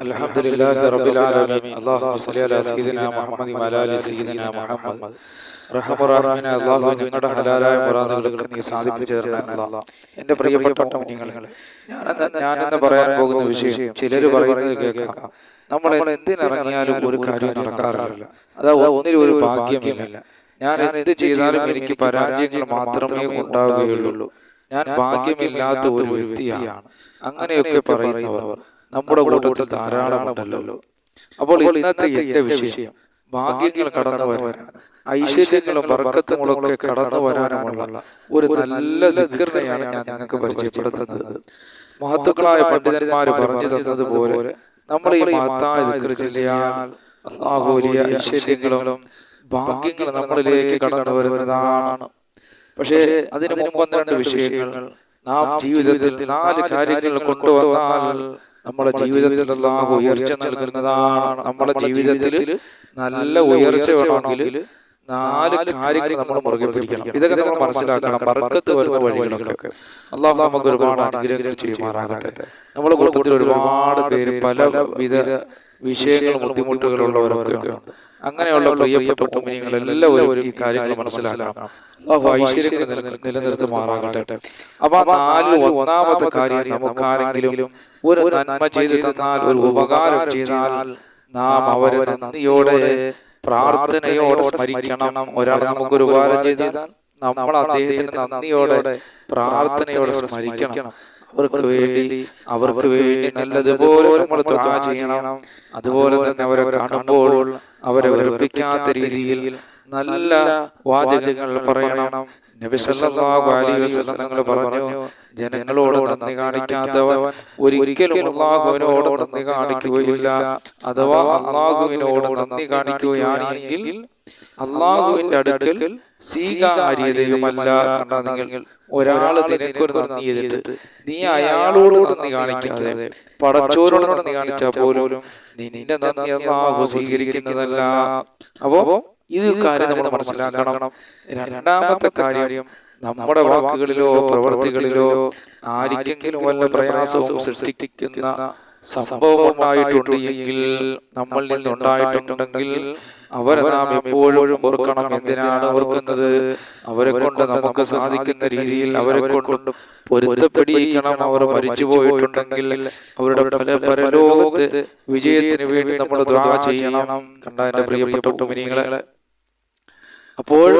الحمد لله رب العالمين اللهم صل على سيدنا محمد وعلى ال سيدنا محمد റഹമുറാഹിമിനെ അള്ളാഹു നിങ്ങളുടെ ഹലാലായ മുറാദുകൾക്ക് നീ സാധിപ്പിച്ചു തരണേ അല്ലാ എന്റെ പ്രിയപ്പെട്ട മുനിങ്ങൾ ഞാനെന്ന് ഞാനെന്ന് പറയാൻ പോകുന്ന വിഷയം ചിലർ പറയുന്നത് കേൾക്കാം നമ്മൾ എന്തിനിറങ്ങിയാലും ഒരു കാര്യം നടക്കാറില്ല അതാ ഒന്നിനും ഒരു ഭാഗ്യമില്ല ഞാൻ എന്ത് ചെയ്താലും എനിക്ക് പരാജയങ്ങൾ മാത്രമേ ഉണ്ടാവുകയുള്ളൂ ഞാൻ ഭാഗ്യമില്ലാത്ത ഒരു വ്യക്തിയാണ് അങ്ങനെയൊക്കെ പറയുന്നവർ നമ്മുടെ കൂട്ടത്തിൽ ധാരാളം ഉണ്ടല്ലോ അപ്പോൾ ഇന്നത്തെ എന്റെ വിഷയം ഭാഗ്യങ്ങൾ കടന്നു വരാൻ ഐശ്വര്യങ്ങളും ബർക്കത്തുകളും കടന്നു വരാനുമുള്ള ഒരു നല്ല ദുഃഖതയാണ് ഞാൻ നിങ്ങൾക്ക് പരിചയപ്പെടുത്തുന്നത്. മഹത്തുക്കളായ പണ്ഡിതന്മാര് പറഞ്ഞു തന്നതുപോലെ നമ്മൾ ഈ മഹത്തായ ദിക്കർ ചെല്ലിയാൽ അള്ളാഹു വലിയ ഐശ്വര്യങ്ങളും ഭാഗ്യങ്ങളും നമ്മളിലേക്ക് കടന്നു വരുന്നതാണ്. പക്ഷേ അതിനു മുമ്പ് രണ്ട് വിഷയങ്ങൾ നാം ജീവിതത്തിൽ നാല് കാര്യങ്ങൾ കൊണ്ടുവന്നാൽ നമ്മുടെ ജീവിതത്തിൽ ഉയർച്ച നൽകുന്നതാണ് നമ്മുടെ ജീവിതത്തിൽ നല്ല ഉയർച്ച വേണമെങ്കിൽ നാല് കാര്യങ്ങൾ നമ്മൾ മുറുകെ പിടിക്കണം. ഇതൊക്കെ നമ്മൾ മനസ്സിലാക്കണം. ബർക്കത്ത് വരുന്ന വഴികളൊക്കെ. അള്ളാഹു നമുക്ക് ഒരുപാട് അനുഗ്രഹങ്ങൾ ചെയ്യുമാറാകട്ടെ നമ്മുടെ കുടുംബത്തിൽ ഒരുപാട് പേര് പലവിധ വിഷയങ്ങളും ബുദ്ധിമുട്ടുകളുള്ളവരൊക്കെ അങ്ങനെയുള്ള പ്രിയപ്പെട്ട കുമിനികൾ എല്ലാവരും ഈ കാര്യങ്ങൾ മനസ്സിലാക്കാം. ഐശ്വര്യങ്ങൾ നില- നിലനിർത്തുമാറാകട്ടെ അപ്പൊ നാല് ഒന്നാമത്തെ കാര്യം നമുക്കാരെങ്കിലും ഒരു നന്മ ചെയ്തു തന്നാൽ ഒരു ഉപകാരം ചെയ്താൽ നാം അവരെ നന്ദിയോടെ പ്രാർത്ഥനയോടെ സ്മരിക്കണം. ഒരാൾ നമുക്ക് നമുക്കൊരു ഉപകാരം ചെയ്താൽ നമ്മൾ അദ്ദേഹത്തിന് നന്ദിയോടെ പ്രാർത്ഥനയോടെ സ്മരിക്കണം. അവർക്ക് വേണ്ടി അവർക്ക് വേണ്ടി നല്ലതുപോലെ നമ്മൾ ചെയ്യണം. അതുപോലെ തന്നെ അവരെ കാണുമ്പോൾ അവരെ വെറുപ്പിക്കാത്ത രീതിയിൽ നല്ല വാചകങ്ങൾ പറയണം. നബി സല്ലല്ലാഹു അലൈഹി വസല്ലം തങ്ങൾ പറഞ്ഞു ജനങ്ങളോട് നന്ദി കാണിക്കാത്തവൻ ഒരിക്കലും അള്ളാഹുവിനോട് നന്ദി കാണിക്കുകയില്ല. അഥവാ അള്ളാഹുവിനോട് നന്ദി കാണിക്കുകയാണെങ്കിൽ അള്ളാഹുവിന്റെ അടുക്കൽ സ്വീകാര്യതയുമല്ല കണ്ട നിങ്ങൾ ഒരാൾ നിനക്കൊരു നന്ദി ചെയ്തിട്ട് നീ അയാളോട് നന്ദി കാണിക്കാതെ പടച്ചോരോട് നന്ദി കാണിച്ചാൽ പോലും നിന്റെ നന്ദി അള്ളാഹു സ്വീകരിക്കുന്നതല്ല. അപ്പോ ഇത് കാര്യം നമ്മൾ മനസ്സിലാക്കണം. രണ്ടാമത്തെ കാര്യം നമ്മുടെ വാക്കുകളിലോ പ്രവൃത്തികളിലോ ആർക്കെങ്കിലും വല്ല പ്രയാസവും സൃഷ്ടിക്കുന്ന സംഭവം ഉണ്ടായിട്ടുണ്ട് എങ്കിൽ നമ്മൾ നിന്നുണ്ടായിട്ടുണ്ടെങ്കിൽ അവരെ നാം എപ്പോഴും ഓർക്കണം എന്തിനാണ് ഓർക്കുന്നത്? അവരെ കൊണ്ട് നമുക്ക് സാധിക്കുന്ന രീതിയിൽ അവരെ കൊണ്ട് പൊരുത്തപ്പെടിയിക്കണം അവർ മരിച്ചു പോയിട്ടുണ്ടെങ്കിൽ അവരുടെ പല പരലോകത്ത് വിജയത്തിന് വേണ്ടി നമ്മൾ ദ്വാ ചെയ്യണം. കണ്ട എന്റെ പ്രിയപ്പെട്ട അപ്പോൾ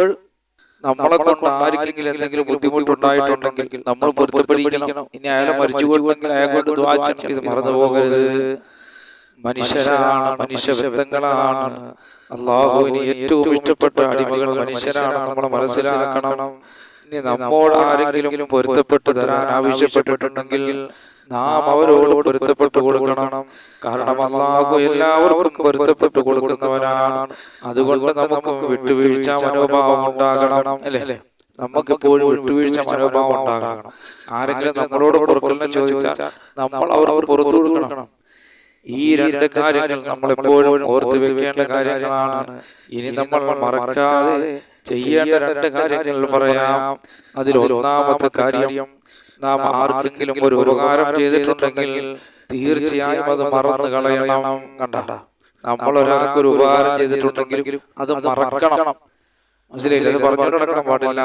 നമ്മളെ കൊണ്ട് ആർക്കെങ്കിലും എന്തെങ്കിലും ബുദ്ധിമുട്ടുണ്ടായിട്ടുണ്ടെങ്കിൽ നമ്മൾ പൊരുത്തപ്പെടിക്കണം. ഇനി അയാളെ മരിച്ചു കൊടുക്കുമെങ്കിൽ അയാളെ കൊണ്ട് ദ്വാ ചെയ്യണം. ഇത് മറന്നു പോകരുത്. മനുഷ്യരാണ് മനുഷ്യബന്ധങ്ങളാണ് അള്ളാഹുവിന് ഏറ്റവും ഇഷ്ടപ്പെട്ട അടിമകൾ മനുഷ്യരാണ് നമ്മൾ മനസ്സിലാക്കണം. ഇനി നമ്മോട് ആരെങ്കിലും പൊരുത്തപ്പെട്ട് തരാൻ ആവശ്യപ്പെട്ടിട്ടുണ്ടെങ്കിൽ നാം അവരോട് പൊരുത്തപ്പെട്ടു കൊടുക്കണം കാരണം അള്ളാഹു എല്ലാവർക്കും പൊരുത്തപ്പെട്ടു കൊടുക്കുന്നവനാണ് അതുകൊണ്ട് നമുക്ക് വിട്ടുവീഴ്ച മനോഭാവം ഉണ്ടാകണം അല്ലേ? നമുക്ക് എപ്പോഴും വിട്ടുവീഴ്ച മനോഭാവം ഉണ്ടാകണം. ആരെങ്കിലും നമ്മളോട് പുറത്തുനിന്ന് ചോദിച്ചാൽ നമ്മൾ അവർ പുറത്തു കൊടുക്കണം. ഈ രണ്ട് കാര്യങ്ങൾ നമ്മൾ എപ്പോഴും ഓർത്തു വെക്കേണ്ട കാര്യങ്ങളാണ്. ഇനി നമ്മൾ മറക്കാതെ ചെയ്യേണ്ട രണ്ട് കാര്യങ്ങൾ പറയാം. അതിൽ ഒന്നാമത്തെ കാര്യം നാം ആർക്കെങ്കിലും ഒരു ഉപകാരം ചെയ്തിട്ടുണ്ടെങ്കിൽ തീർച്ചയായും അത് മറന്നു കളയണം കണ്ട. നമ്മൾ ഒരാൾക്ക് ഒരു ഉപകാരം ചെയ്തിട്ടുണ്ടെങ്കിലും അത് മറക്കണം. മനസ്സിലായില്ല? അത് പറഞ്ഞുകൊണ്ട് നടക്കാൻ പാടില്ല.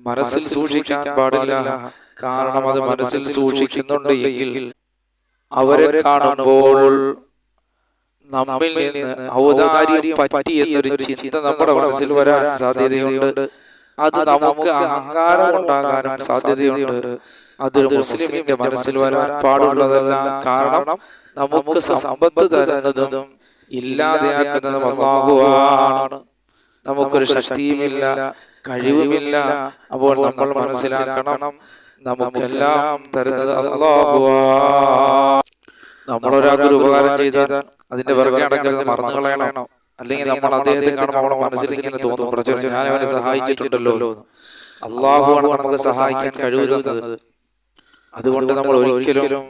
മനസ്സിൽ സൂക്ഷിക്കാൻ പാടില്ല. കാരണം അത് മനസ്സിൽ സൂക്ഷിക്കുന്നുണ്ട് എങ്കിൽ അവരെ കാണുമ്പോൾ നമ്മിൽ നിന്ന് ഔദാര്യം പറ്റി എന്നൊരു ചിന്ത നമ്മുടെ മനസ്സിൽ വരാൻ സാധ്യതയുണ്ട്. അത് നമുക്ക് അഹങ്കാരം ഉണ്ടാകാനും സാധ്യതയുണ്ട്. അത് മുസ്ലിമിന്റെ മനസ്സിൽ വരാൻ പാടുള്ളതല്ല കാരണം നമുക്ക് സമ്പത്ത് തരുന്നതും ഇല്ലാതെയാക്കുന്നതും അള്ളാഹുവാണ് നമുക്കൊരു ശക്തിയുമില്ല കഴിവുമില്ല. അപ്പോൾ നമ്മൾ മനസ്സിലാക്കണം നമുക്കെല്ലാം തരുന്നത് അള്ളാഹുവാ നമ്മൾ ഒരാൾക്ക് ഒരു ഉപകാരം ചെയ്താൽ അതിന്റെ പിറകെ അടക്കരുത് മറന്നു കളയണം അല്ലെങ്കിൽ നമ്മൾ അദ്ദേഹത്തെ കാണുമ്പോൾ നമ്മുടെ മനസ്സിൽ ഇങ്ങനെ തോന്നും. പ്രചോദനം ഞാൻ അവരെ സഹായിച്ചിട്ടുണ്ടല്ലോ. അള്ളാഹുവാണ് നമുക്ക് സഹായിക്കാൻ കഴിവ് തന്നത്. അതുകൊണ്ട് നമ്മൾ ഒരിക്കലും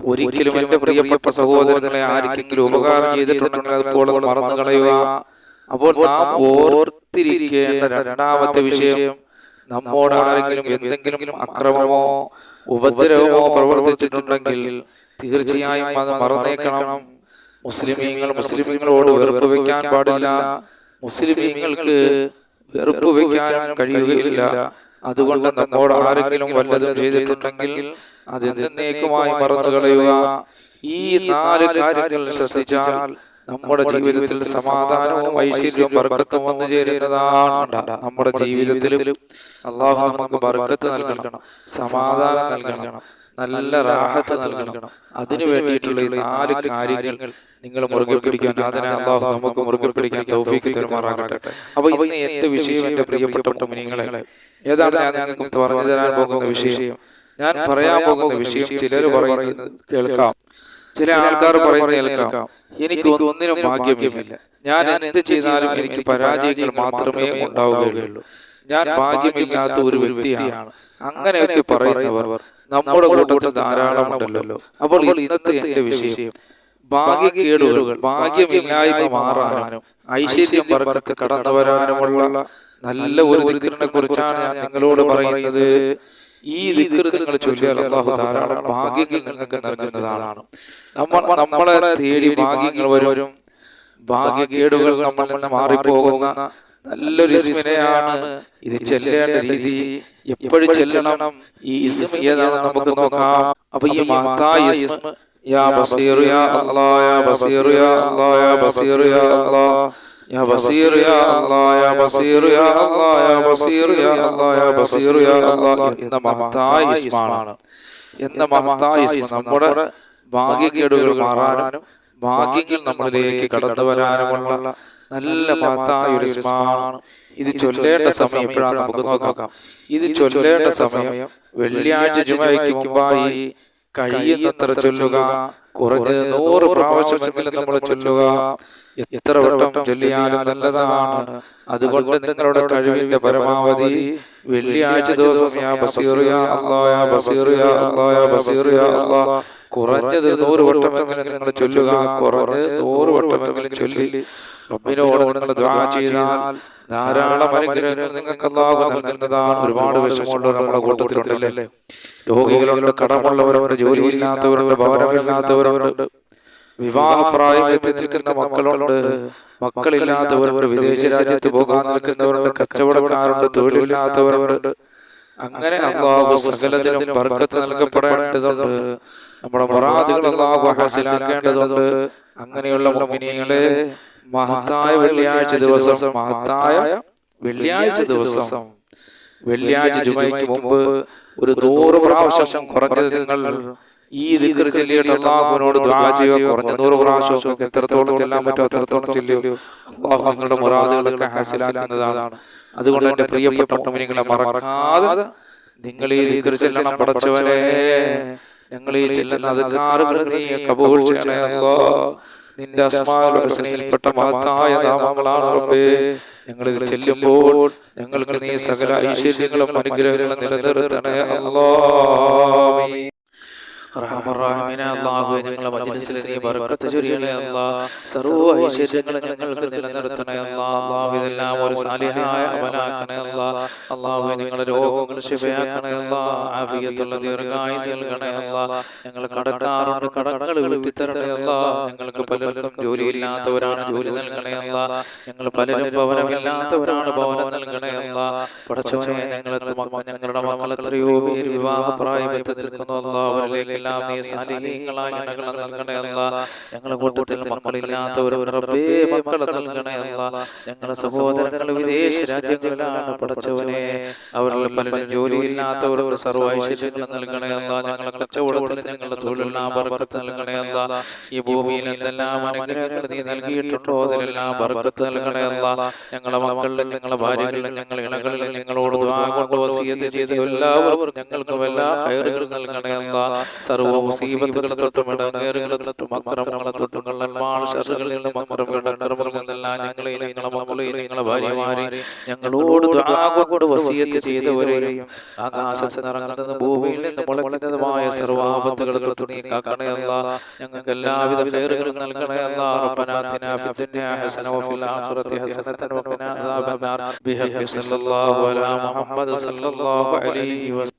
ഒരിക്കലും എന്റെ പ്രിയപ്പെട്ട സഹോദരങ്ങളെ ആർക്കെങ്കിലും ഉപകാരം ചെയ്തിട്ടുണ്ടെങ്കിൽ അപ്പോൾ അത് മറന്നു കളയുക അപ്പോൾ നാം ഓർത്തിരിക്കേണ്ട രണ്ടാമത്തെ വിഷയം നമ്മോട് ആരെങ്കിലും എന്തെങ്കിലും അക്രമമോ ഉപദ്രവമോ പ്രവർത്തിച്ചിട്ടുണ്ടെങ്കിൽ തീർച്ചയായും അത് മറന്നേക്കണം. മുസ്ലിമീങ്ങൾ മുസ്ലിമീങ്ങളോട് വെറുപ്പ് വയ്ക്കാൻ പാടില്ല. മുസ്ലിമീങ്ങൾക്ക് വെറുപ്പ് വയ്ക്കാൻ കഴിയുകയില്ല. അതുകൊണ്ട് നമ്മോട് ആരെങ്കിലും വല്ലതും ചെയ്തിട്ടുണ്ടെങ്കിൽ അത് എന്നേക്കുമായി മറന്നു കളയുക ഈ നാല് കാര്യങ്ങൾ ശ്രദ്ധിച്ചാൽ നമ്മുടെ ജീവിതത്തിൽ സമാധാനവും ഐശ്വര്യവും ബർക്കത്തും വന്നു ചേരുന്നതാണ് നമ്മുടെ ജീവിതത്തിൽ അള്ളാഹു നമുക്ക് ബർക്കത്ത് നൽകണം. സമാധാനം നൽകണം. നല്ല റാഹത്ത് നൽകണം. അതിനു വേണ്ടിയിട്ടുള്ള ഈ നാല് കാര്യങ്ങൾ നിങ്ങൾ മുറുകെ പിടിക്കാൻ അതിനെ അള്ളാഹു നമുക്ക് മുറുകെ പിടിക്കാൻ തൗഫീക്ക് തരുമാറാകട്ടെ. അപ്പൊ ഇന്ന് എന്റെ വിഷയം എന്റെ പ്രിയപ്പെട്ട മുനിങ്ങളെ ഏതാണ് ഞാൻ നിങ്ങൾക്ക് പറഞ്ഞു തരാൻ പോകുന്ന വിഷയം. ഞാൻ പറയാൻ പോകുന്ന വിഷയം ചിലർ പറയുന്നത് കേൾക്കാം. ചില ആൾക്കാർ പറയുന്നത് കേൾക്കാം. എനിക്ക് ഒന്നിനും ഭാഗ്യമില്ല. ഞാൻ എന്ത് ചെയ്താലും എനിക്ക് പരാജയങ്ങൾ മാത്രമേ ഉണ്ടാവുകയുള്ളൂ. ഞാൻ ഭാഗ്യമില്ലാത്ത ഒരു വ്യക്തിയാണ്. അങ്ങനെയൊക്കെ പറയുന്നവർ നമ്മുടെ കൂട്ടത്തിൽ ധാരാളം ഉണ്ടല്ലോ. അപ്പോൾ ഇന്നത്തെ എന്റെ വിഷയം ഭാഗ്യക്കേടുകൾ ഭാഗ്യമില്ലായ്മ മാറാനും ഐശ്വര്യം വർഗത്ത് കടന്നു വരാനുമുള്ള നല്ല ഒരു ദിക്കറിനെ കുറിച്ചാണ് ഞാൻ നിങ്ങളോട് പറയുന്നത്. ഈ ദിക്കർ നിങ്ങൾ ചൊല്ലിയാൽ അള്ളാഹു ധാരാളം ഭാഗ്യങ്ങൾ നിങ്ങൾക്ക് നൽകുന്നതാണ്. നമ്മൾ നമ്മളെ തേടി ഭാഗ്യങ്ങൾ വരും. ഭാഗ്യക്കേടുകൾ നമ്മൾ മാറിപ്പോകുന്ന നല്ലൊരു ഇസ്മിനെയാണ് ഇത് ചെല്ലേണ്ട രീതി. എപ്പോഴും ചെല്ലണം. ഈ ഇസ്മ ഏതാണെന്ന് നമുക്ക് നോക്കാം. അപ്പൊ ഈ മഹത്തായ ഇസ്മ. യാ ബസീർ യാ അല്ലാ യാ ബസീർ യാ അല്ലാ യാ ബസീർ യാ അല്ലാ യാ ബസീർ യാ അല്ലാ യാ ബസീർ യാ അല്ലാ യാ ബസീർ യാ അല്ലാ യാ ബസീർ യാ അല്ലാ എന്ന മഹത്തായ ഇസ്മാണ്. എന്ന മഹത്തായ ഇസ്മ നമ്മുടെ ഭാഗ്യക്കേടുകൾ മാറാനും ഭാഗ്യങ്ങൾ നമ്മളിലേക്ക് കടന്നു വരാനുമുള്ള നല്ല മഹത്തായ ഒരു ഇസ്മാണ് ഇത് ചൊല്ലേണ്ട സമയം എപ്പോഴാണ് നമുക്ക് നോക്കാം. ഇത് ചൊല്ലേണ്ട സമയം വെള്ളിയാഴ്ച ജുമയ്ക്ക് മുമ്പായി കഴിയുന്നത്ര ചൊല്ലുക കുറഞ്ഞ നൂറ് പ്രാവശ്യമെങ്കിലും നമ്മൾ ചൊല്ലുക. എത്ര വട്ടം ചൊല്ലിയാലും നല്ലതാണ്. അതുകൊണ്ട് നിങ്ങളുടെ കഴിവിന്റെ പരമാവധി വെള്ളിയാഴ്ച ദിവസം യാ ബസീർ യാ അല്ലാ യാ ബസീർ യാ അല്ലാ യാ ബസീർ യാ അല്ലാ കുറഞ്ഞത് നൂറ് വട്ടമെങ്കിലും നിങ്ങൾ ചൊല്ലുക. കുറഞ്ഞത് നൂറ് വട്ടമെങ്കിലും ചൊല്ലി റബ്ബിനോട് നിങ്ങൾ ദ്വാ ചെയ്താൽ ധാരാളം അനുഗ്രഹങ്ങൾ നിങ്ങൾക്ക് അല്ലാഹു നൽകുന്നതാണ്. ഒരുപാട് വിഷമമുള്ളവർ നമ്മുടെ കൂട്ടത്തിലുണ്ടല്ലേ? രോഗികളുണ്ട് കടമുള്ളവരുണ്ട് ജോലിയില്ലാത്തവരുണ്ട് ഭവനമില്ലാത്തവരുണ്ട് വിവാഹപ്രായത്തിൽ നിൽക്കുന്ന മക്കളുണ്ട് മക്കളില്ലാത്തവരുണ്ട് വിദേശ രാജ്യത്ത് പോകാൻ നിൽക്കുന്നവരുണ്ട് കച്ചവടക്കാരുണ്ട് തൊഴിലില്ലാത്തവരുണ്ട്. അങ്ങനെ അള്ളാഹു സകലത്തിനും ബർക്കത്ത് നൽകപ്പെടേണ്ടതുണ്ട്. നമ്മുടെ മറാദുകൾ അള്ളാഹു ഹാസിലാക്കേണ്ടതുണ്ട് അങ്ങനെയുള്ള മുമിനികളെ മഹത്തായ വെള്ളിയാഴ്ച ദിവസം മഹത്തായ വെള്ളിയാഴ്ച ദിവസം. വെള്ളിയാഴ്ച ജുമയ്ക്ക് മുമ്പ് ഒരു നൂറ് പ്രാവശ്യം കുറഞ്ഞത് നിങ്ങൾ ഈ ദിക്കർ ചൊല്ലിയിട്ട് അള്ളാഹുവിനോട് ദുആ ചെയ്യുക കുറഞ്ഞ നൂറ് പ്രാവശ്യം എത്രത്തോളം ചെല്ലാൻ പറ്റുമോ അത്രത്തോളം ചൊല്ലിയോ അള്ളാഹു നിങ്ങളുടെ മുറാദുകളൊക്കെ ഹാസിലാക്കുന്നതാണ്. അതുകൊണ്ട് എന്റെ പ്രിയപ്പെട്ട മുമിനികളെ മറക്കാതെ നിങ്ങൾ ഈ ദിക്കർ ചെല്ലണം പടച്ചവനെ ഞങ്ങൾ ഈ ചെല്ലുന്ന അധികാറുകൾ നീ കബൂൾ ചെയ്യണേ അല്ലോ നിന്റെ അസ്മാൽപ്പെട്ട മഹത്തായ നാമങ്ങളാണ് റബ്ബേ. ഞങ്ങൾ ഇത് ചെല്ലുമ്പോൾ ഞങ്ങൾക്ക് നീ സകല ഐശ്വര്യങ്ങളും അനുഗ്രഹങ്ങളും നിലനിർത്തണേ അല്ലോ ഞങ്ങളെ മജ്ലിസിൽ നീ ബർക്കത്ത് ചൊരിയണേ അല്ലാഹ് സർവ ഐശ്വര്യങ്ങളും ഞങ്ങൾക്ക് നിലനിർത്തണേ ഇതെല്ലാം ഒരു സാലിഹായ അവനാക്കണേ ഞങ്ങളുടെ രോഗങ്ങൾ ആഫിയത്തുള്ള ദീർഘായുസ് നൽകണേ അല്ലാഹ് ഞങ്ങൾ കടക്കാറുണ്ട് കടങ്ങൾ വീട്ടിത്തരണേ അല്ലാഹ് ഞങ്ങൾക്ക് പലർക്കും ജോലിയില്ലാത്തവരാണ് ജോലി നൽകണേ ഞങ്ങൾ പലരും ഭവനമില്ലാത്തവരാണ് ഭവനം നൽകണേ അല്ലാഹ് പടച്ചവനെ ഞങ്ങളെ ഞങ്ങളുടെ മക്കൾ എത്രയോ പേര് വിവാഹപ്രായം എത്തി നിൽക്കുന്നു അല്ലാഹ് അവരിലേക്ക് എല്ലാം നീ സാലിഹീങ്ങളായ ഇണകൾ നൽകണേ അല്ല ഞങ്ങളുടെ കൂട്ടത്തിൽ മക്കളില്ലാത്തവരും റബ്ബേ മക്കളെ നൽകണേ അല്ല ഞങ്ങളുടെ സഹോദരങ്ങൾ വിദേശ രാജ്യങ്ങളിലാണ് പഠിച്ചവനെ. അവരിൽ പലരും ജോലിയില്ലാത്തവർ സർവ ഐശ്വര്യങ്ങൾ നൽകണേ അല്ല ഞങ്ങളുടെ കച്ചവടത്തിൽ ഞങ്ങളുടെ തൊഴിലെല്ലാം ബർക്കത്ത് നൽകണേ അല്ല ഈ ഭൂമിയിൽ എന്തെല്ലാം അനുഗ്രഹങ്ങൾ നീ നൽകിയിട്ടുണ്ടോ അതിലെല്ലാം ബർക്കത്ത് നൽകണേ അല്ല ഞങ്ങളുടെ മക്കളിലും ഞങ്ങളുടെ ഭാര്യകളിലും ഞങ്ങളുടെ ഇണകളിലും ഞങ്ങളോട് കൊണ്ട് വസീയത്ത് ചെയ്ത എല്ലാവർക്കും ഞങ്ങൾക്കും എല്ലാ ഹൈറുകൾ നൽകണേ അല്ല സർവ മുസീബത്തുകളെ തൊട്ടും ഇടങ്ങേറുകളെ തൊട്ടും അക്രമങ്ങളെ തൊട്ടും കള്ളന്മാർ ഷറുകളിൽ നിന്നും അക്രമങ്ങളുടെ അക്രമങ്ങളിൽ നിന്നെല്ലാം ഞങ്ങളെയും ഞങ്ങളെ മക്കളെയും ഞങ്ങളെ ഭാര്യമാരെ ഞങ്ങളോട് കൊണ്ട് വസീയത്ത് ചെയ്തവരെയും ആകാശത്ത് നിറങ്ങുന്നത് ഭൂമിയിൽ നിന്ന് മുളയ്ക്കുന്നതുമായ സർവാപത്തുകളെ തൊട്ട് നീ കാക്കണേ അല്ല. ഞങ്ങൾക്ക് എല്ലാവിധ ഫേറുകളും നൽകണയല്ല അല്ല. റബ്ബനാ ആതിനാ ഫിദ്ദുനിയാ ഹസന വഫിൽ ആഖിറതി ഹസനതൻ വഖിനാ അദാബന്നാർ ബിഹഖി സല്ലല്ലാഹു അലാ മുഹമ്മദ് സല്ലല്ലാഹു അലൈഹി വസല്ലം